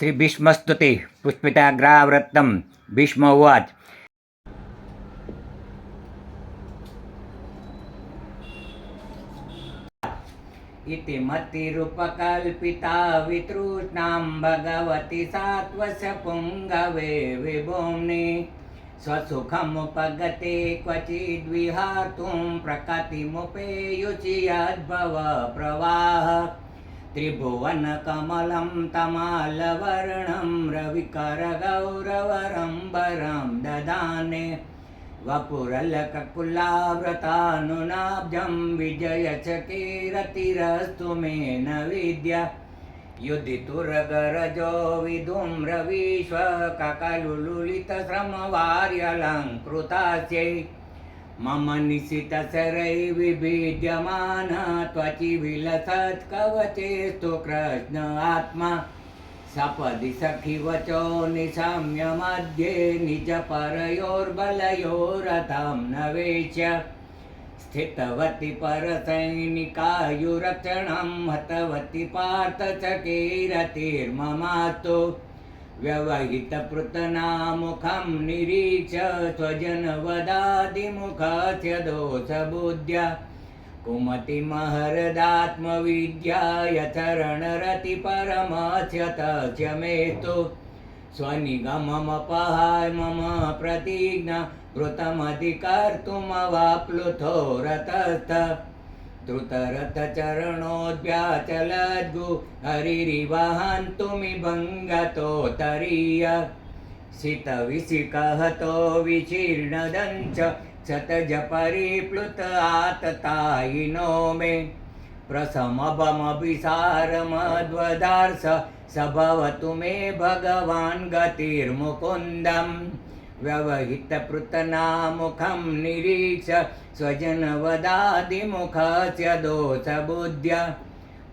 श्रीभीष्मस्तुती पुष्पिताग्रावृत्तं भीष्म उवाच इति मतिरुपकल्पिता वितृष्णां भगवति सात्वशपुङ्गवे विभुम्नि। स्वसुखमुपगते क्वचिद्विहातुं प्रकृतिमुपेयुचि यद्भव प्रवाह त्रिभुवनकमलं तमालवर्णं रविकरगौरवरम्बरं ददाने वपुरलककुलाव्रतानुनाब्जं विजयचकीरतिरस्तु मे न विद्या युदितुरगरजो विधुम्रविश्वककलुलुलितश्रमवार्यलङ्कृतास्यै मम निशितशरै विभिद्यमान त्वचि विलसत्कवचेस्तु कृष्ण आत्मा। सपदि सखिवचो निशम्यमध्ये निजपरयोर्बलयोरथं न वेच्य स्थितवति परसैनिकायुरक्षणं हतवति पार्थचकीरतिर्ममास्तु व्यवहितपृतनामुखं निरीच स्वजनवदादिमुखस्य दोषबुद्ध्या कुमतिमहरदात्मविद्या यथरणरतिपरमस्य तस्य मेतु स्वनिगममपहाय मम प्रतिज्ञा તું તરત ચરણોદ્યાચલદ્ગુ હરિરિવાહન તુમિ ભંગતો તરીય સિત વિસિકહતો વિચીર્ણદંચ સતજ પરિપ્લુત આતતાયિનો મે પ્રસમભમભિસારમદ્વદાર્સ સભવતુ મે ભગવાન ગતિર્મુકુંદમ व्यवहितपृतनामुखं निरीक्ष स्वजनवदादिमुखस्य दोषबुद्ध्या।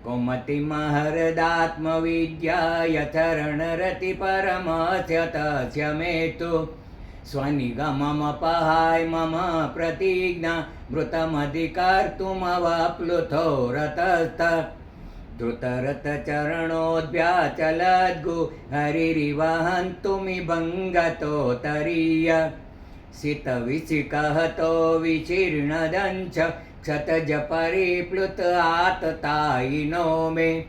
कुमतिमहरदात्मविद्याय चरणरतिपरमस्य तस्य मेतु। स्वनिगममपहाय मम प्रतिज्ञा मृतमधिकर्तुमवाप्लुतो रतस्थ द्रुतरथचरणोद्व्याचलद्गु हरिरिवहन्तुमि भङ्गतोत्तरीय सितविशिकहतो विचीर्णदञ्च क्षतजपरिप्लुत आततायिनो मे।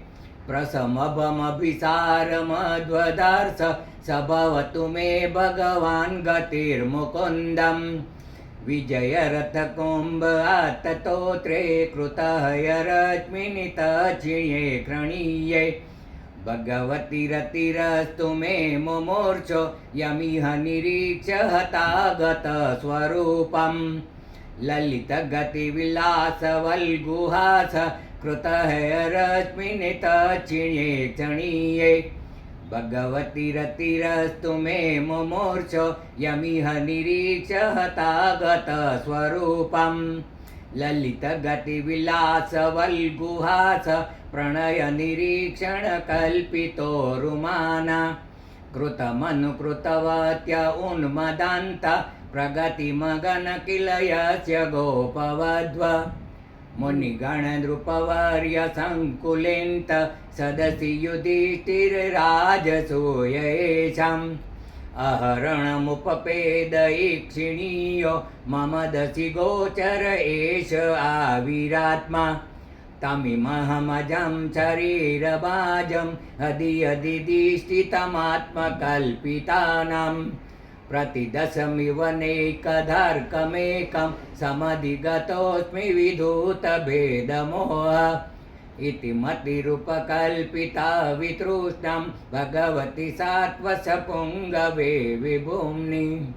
प्रसमभमभिसारमध्वदार्थ स भवतु मे भगवान् गतिर्मुकुन्दम्। विजयरथकुम्भ आततोत्रे कृतहयरश्मिनितचिये क्रणीये भगवति रतिरस्तु मे मुमूर्छो यमिह निरीक्ष्य हतागतस्वरूपम् ललितगतिविलासवल्गुहास कृतहयरश्मिनितचिये क्षणीये भगवती रतिरस्तु मे मुमूर्च यमिह निरीक्ष्य हतागतस्वरूपम् ललितगतिविलासवल्गुहास प्रणयनिरीक्षणकल्पितोरुमाना कृतमनुकृतवत्य उन्मदान्त प्रगतिमगन किल यस्य गोपवध्व। मुनिगणनृपवर्य सङ्कुलेन्त सदसि युधिष्ठिरराजसूयेषाम् अहरणमुपपेदयीक्षिणीयो मम दसि गोचर एष आविरात्मा तमिमहमजं शरीरबाजं हदि हदिदिष्टितमात्मकल्पितानां प्रतिदशमिव नैकधर्कमेकं समधिगतोऽस्मि विधूतभेदमोह। इति मतिरुपकल्पिता वितृष्णं भगवति सात्वसपुङ्गवे विभुम्नि